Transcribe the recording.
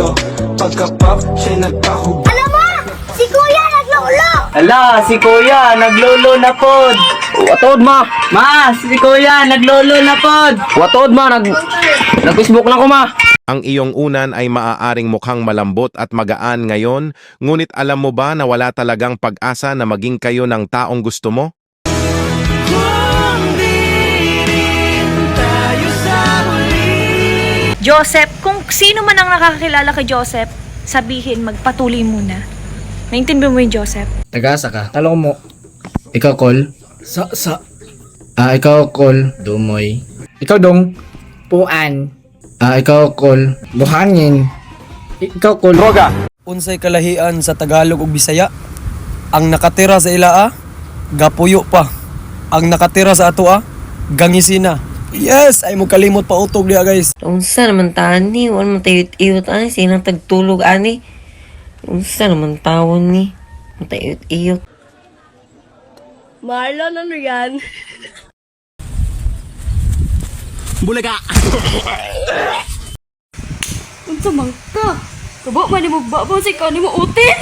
ko Pagka-pop, siya nagpahubog Alam mo, si Kuya naglolo! Ala, si kuya, naglolo na pod. Watod ma. Ma, si kuya, naglolo na pod. Watod ma nag nag-Facebook na ko ma. Ang iyong unan ay maaaring mukhang malambot at magaan ngayon, ngunit alam mo ba na wala talagang pag-asa na maging kayo ng taong gusto mo? Joseph, kung sino man ang nakakakilala kay Joseph, sabihin magpatuloy muna. Naintindihan mo yung Joseph? Tagasa ka. Talong mo. Ikaw, Col. Sa sa Ah, ikaw, Col. Dumoy. ikaw dong puan. Ah, ikaw, Col. Buhangin. Ikaw kol. Droga. unsay kalahian sa Tagalog ug Bisaya. Ang nakatira sa ilaa, gapuyo pa. Ang nakatira sa atoa, gangisina. Yes, ay mo kalimot pa utog diha guys. Unsa naman tani, wala man tayo iyot ani, sinang tagtulog ani. Unsa naman tawon ni, matayot iyot. Marlon, ano yan? Bulaga. Unsa man ka? Kabo man mo ba si kanimo utin?